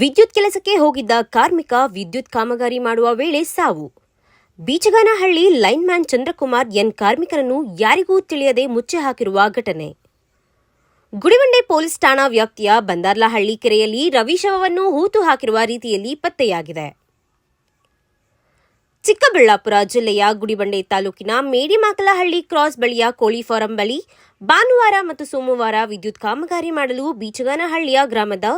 ವಿದ್ಯುತ್ ಕೆಲಸಕ್ಕೆ ಹೋಗಿದ್ದ ಕಾರ್ಮಿಕ ವಿದ್ಯುತ್ ಕಾಮಗಾರಿ ಮಾಡುವ ವೇಳೆ ಸಾವು. ಬೀಚಗಾನಹಳ್ಳಿ ಲೈನ್ಮ್ಯಾನ್ ಚಂದ್ರಕುಮಾರ್ ಎನ್ ಕಾರ್ಮಿಕರನ್ನು ಯಾರಿಗೂ ತಿಳಿಯದೆ ಮುಚ್ಚಿ ಹಾಕಿರುವ ಘಟನೆ. ಗುಡಿಬಂಡೆ ಪೊಲೀಸ್ ಠಾಣಾ ವ್ಯಾಪ್ತಿಯ ಬಂದಾರ್ಲಹಳ್ಳಿ ಕೆರೆಯಲ್ಲಿ ರವಿಶವವನ್ನು ಹೂತು ಹಾಕಿರುವ ರೀತಿಯಲ್ಲಿ ಪತ್ತೆಯಾಗಿದೆ. ಚಿಕ್ಕಬಳ್ಳಾಪುರ ಜಿಲ್ಲೆಯ ಗುಡಿಬಂಡೆ ತಾಲೂಕಿನ ಮೇಡಿಮಾಕಲಹಳ್ಳಿ ಕ್ರಾಸ್ ಬಳಿಯ ಕೋಳಿ ಫಾರಂ ಬಳಿ ಭಾನುವಾರ ಮತ್ತು ಸೋಮವಾರ ವಿದ್ಯುತ್ ಕಾಮಗಾರಿ ಮಾಡಲು ಬೀಚಗಾನಹಳ್ಳಿಯ ಗ್ರಾಮದ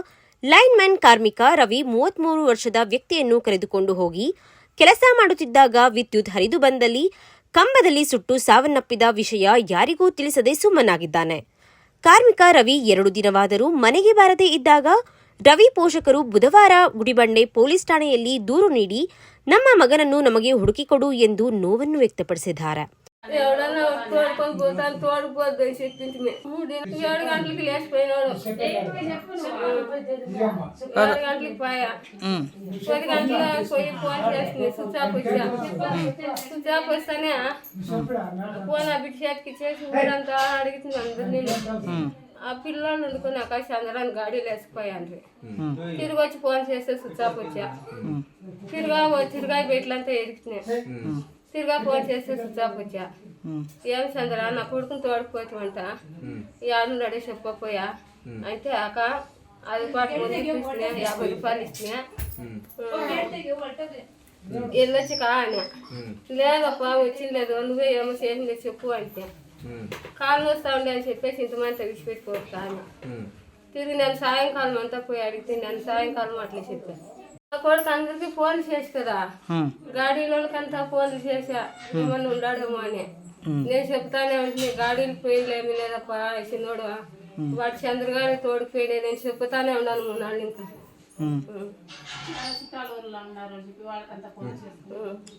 ಲೈನ್ಮನ್ ಕಾರ್ಮಿಕ ರವಿ ಮೂವತ್ಮೂರು ವರ್ಷದ ವ್ಯಕ್ತಿಯನ್ನು ಕರೆದುಕೊಂಡು ಹೋಗಿ ಕೆಲಸ ಮಾಡುತ್ತಿದ್ದಾಗ ವಿದ್ಯುತ್ ಹರಿದು ಬಂದಲ್ಲಿ ಕಂಬದಲ್ಲಿ ಸುಟ್ಟು ಸಾವನ್ನಪ್ಪಿದ ವಿಷಯ ಯಾರಿಗೂ ತಿಳಿಸದೆ ಸುಮ್ಮನಾಗಿದ್ದಾನೆ. ಕಾರ್ಮಿಕ ರವಿ ಎರಡು ದಿನವಾದರೂ ಮನೆಗೆ ಬಾರದೇ ಇದ್ದಾಗ ರವಿ ಪೋಷಕರು ಬುಧವಾರ ಗುಡಿಬಂಡೆ ಪೊಲೀಸ್ ಠಾಣೆಯಲ್ಲಿ ದೂರು ನೀಡಿ ನಮ್ಮ ಮಗನನ್ನು ನಮಗೆ ಹುಡುಕಿಕೊಡು ಎಂದು ನೋವನ್ನು ವ್ಯಕ್ತಪಡಿಸಿದ್ದಾರೆ. ఎవడన్నా తోడుకొని పోతాను తోడుకోవద్దు అని చెప్పింది మూడు ఏడు గంటలకి లేచిపోయినాడు. ఏడు గంటలకి పోయా. పది గంటల పోయి ఫోన్ చేసింది స్విచ్ ఆఫ్ వచ్చా స్విచ్ ఆఫ్ వస్తానే ఫోన్ ఆ బిడ్డ చేతికి చేసి ఊరంతా అడుగుతుంది అందరినీ. ఆ పిల్లలు వండుకొని ఆకాశ అందరాన్ని గాడీలు వేసిపోయాను తిరిగి వచ్చి ఫోన్ చేస్తే స్విచ్ ఆఫ్ వచ్చా తిరిగా తిరిగా బయటలంతా ఎదుగుతున్నాయి తిరిగా ఫోన్ చేస్తే స్విచ్ ఆఫ్ వచ్చా. ఏం చంద్ర నా కొడుకుని తోడుకోవచ్చమంట యాడున్నాడే చెప్పపోయా అంటే అక్క అది పాటు ముందు ఇస్తున్నా యాభై రూపాయలు ఇస్తున్నా వెళ్ళొచ్చి కాని లేదప్పా వచ్చింది లేదు. నువ్వే ఏమో చేసింది చెప్పు అంటే. కాలు వస్తా ఉండే అని చెప్పేసి ఇంతమంది విడిచిపెట్టుకోవచ్చు కానీ తిరిగి నేను సాయంకాలం అంతా పోయి అడిగితే నేను సాయంకాలం అట్లా చెప్పాను. కొడుకు అందరికి ఫోన్ చేసి కదా. గాడీలోకంతా ఫోన్ చేసా ఏమన్నా ఉన్నాడేమో అని. నేను చెప్తానే ఉంటుంది గాడీలు పోయిలేమి లేదప్పా చిన్నోడు. వాడు చంద్రగారి తోడుపోయిడే నేను చెప్తానే ఉన్నాను మూడు నాళ్ళు ఇంకా.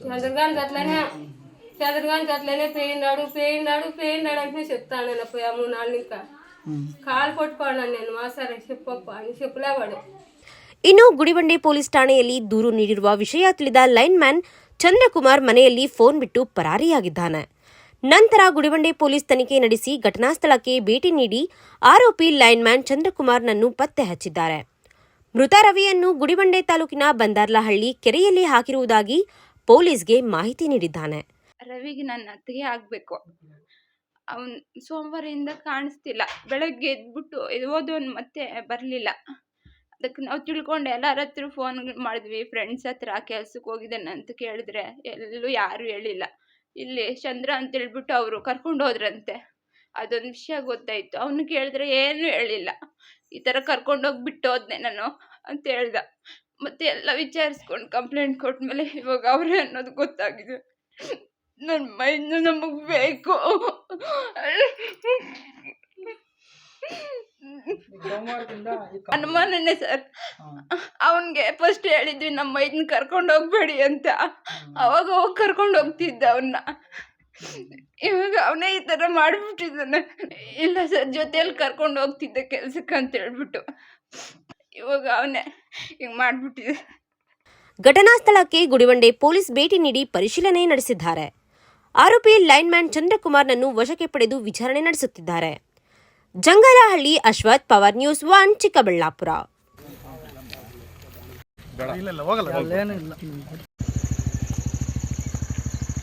చంద్రగానికి అట్లనే చంద్రగానికి అట్లనే పోయినాడు పోయినాడు పోయినాడు అంటే చెప్తాను నేను పోయా మూడు నాళ్ళు ఇంకా కాలు పట్టుకోన్నాను నేను మా సరే చెప్పప్ప అని చెప్పలేవాడు ಇನ್ನು ಗುಡಿಬಂಡೆ ಪೊಲೀಸ್ ಠಾಣೆಯಲ್ಲಿ ದೂರು ನೀಡಿರುವ ವಿಷಯ ತಿಳಿದ ಲೈನ್ಮ್ಯಾನ್ ಚಂದ್ರಕುಮಾರ್ ಮನೆಯಲ್ಲಿ ಫೋನ್ ಬಿಟ್ಟು ಪರಾರಿಯಾಗಿದ್ದಾನೆ. ನಂತರ ಗುಡಿಬಂಡೆ ಪೊಲೀಸ್ ತನಿಖೆ ನಡೆಸಿ ಘಟನಾ ಸ್ಥಳಕ್ಕೆ ಭೇಟಿ ನೀಡಿ ಆರೋಪಿ ಲೈನ್ಮ್ಯಾನ್ ಚಂದ್ರಕುಮಾರ್ನನ್ನು ಪತ್ತೆ ಹಚ್ಚಿದ್ದಾರೆ. ಮೃತ ರವಿಯನ್ನು ಗುಡಿಬಂಡೆ ತಾಲೂಕಿನ ಬಂದಾರ್ಲಹಳ್ಳಿ ಕೆರೆಯಲ್ಲಿ ಹಾಕಿರುವುದಾಗಿ ಪೊಲೀಸ್ಗೆ ಮಾಹಿತಿ ನೀಡಿದ್ದಾನೆ. ರವಿಗೆ ನನ್ನ ಅತ್ತಿಗೆ ಆಗಬೇಕು. ಅವನು ಸೋಮವಾರದಿಂದ ಕಾಣಿಸ್ತಿಲ್ಲ. ಬೆಳಗ್ಗೆ ಎದ್ಬಿಟ್ಟು ಓದೋನು ಮತ್ತೆ ಬರಲಿಲ್ಲ. ಅದಕ್ಕೆ ನಾವು ತಿಳ್ಕೊಂಡೆ, ಎಲ್ಲರ ಹತ್ರ ಫೋನ್ ಮಾಡಿದ್ವಿ ಫ್ರೆಂಡ್ಸ್ ಹತ್ರ ಕೆಲ್ಸಕ್ಕೆ ಹೋಗಿದ್ದಾನೆ ಅಂತ ಕೇಳಿದ್ರೆ, ಎಲ್ಲೂ ಯಾರೂ ಹೇಳಿಲ್ಲ. ಇಲ್ಲಿ ಚಂದ್ರ ಅಂತ ಹೇಳ್ಬಿಟ್ಟು ಅವರು ಕರ್ಕೊಂಡು ಹೋದ್ರಂತೆ. ಅದೊಂದು ವಿಷಯ ಗೊತ್ತಾಯಿತು. ಅವನು ಕೇಳಿದ್ರೆ ಏನೂ ಹೇಳಿಲ್ಲ. ಈ ಥರ ಕರ್ಕೊಂಡೋಗಿ ಬಿಟ್ಟು ಹೋದ್ನೆ ನಾನು ಅಂತ ಹೇಳ್ದ. ಮತ್ತೆ ಎಲ್ಲ ವಿಚಾರಿಸ್ಕೊಂಡು ಕಂಪ್ಲೇಂಟ್ ಕೊಟ್ಮೇಲೆ ಇವಾಗ ಅವರೇ ಅನ್ನೋದು ಗೊತ್ತಾಗಿದೆ. ನನ್ನ ಮೈಂಡ್ ನಮಗೆ ಬೇಕು. ಅನುಮಾನನೇ ಸರ್. ಅವನಿಗೆ ಫಸ್ಟ್ ಹೇಳಿದ್ವಿ ನಮ್ಮ ಮೈದನ್ನ ಕರ್ಕೊಂಡು ಹೋಗ್ಬೇಡಿ ಅಂತ. ಅವಾಗ ಹೋಗಿ ಕರ್ಕೊಂಡು ಹೋಗ್ತಿದ್ದ ಅವನ್ನ ಇವಾಗ ಅವನೇ ಈ ಥರ ಮಾಡಿಬಿಟ್ಟಿದ್ದಾನೆ. ಇಲ್ಲ ಸರ್ ಜೊತೆಯಲ್ಲಿ ಕರ್ಕೊಂಡು ಹೋಗ್ತಿದ್ದ ಕೆಲ್ಸಕ್ಕೆ ಅಂತ ಹೇಳ್ಬಿಟ್ಟು. ಇವಾಗ ಅವನೇ ಹಿಂಗೆ ಮಾಡ್ಬಿಟ್ಟಿದ್ದ ಘಟನಾ ಸ್ಥಳಕ್ಕೆ ಗುಡಿವಂಡೆ ಪೊಲೀಸ್ ಭೇಟಿ ನೀಡಿ ಪರಿಶೀಲನೆ ನಡೆಸಿದ್ದಾರೆ. ಆರೋಪಿ ಲೈನ್ಮ್ಯಾನ್ ಚಂದ್ರಕುಮಾರ್ನನ್ನು ವಶಕ್ಕೆ ಪಡೆದು ವಿಚಾರಣೆ ನಡೆಸುತ್ತಿದ್ದಾರೆ. Jangalahalli Ashwath power news one Chikkaballapur. ಇಲ್ಲ ಇಲ್ಲ ಹೋಗಲ್ಲ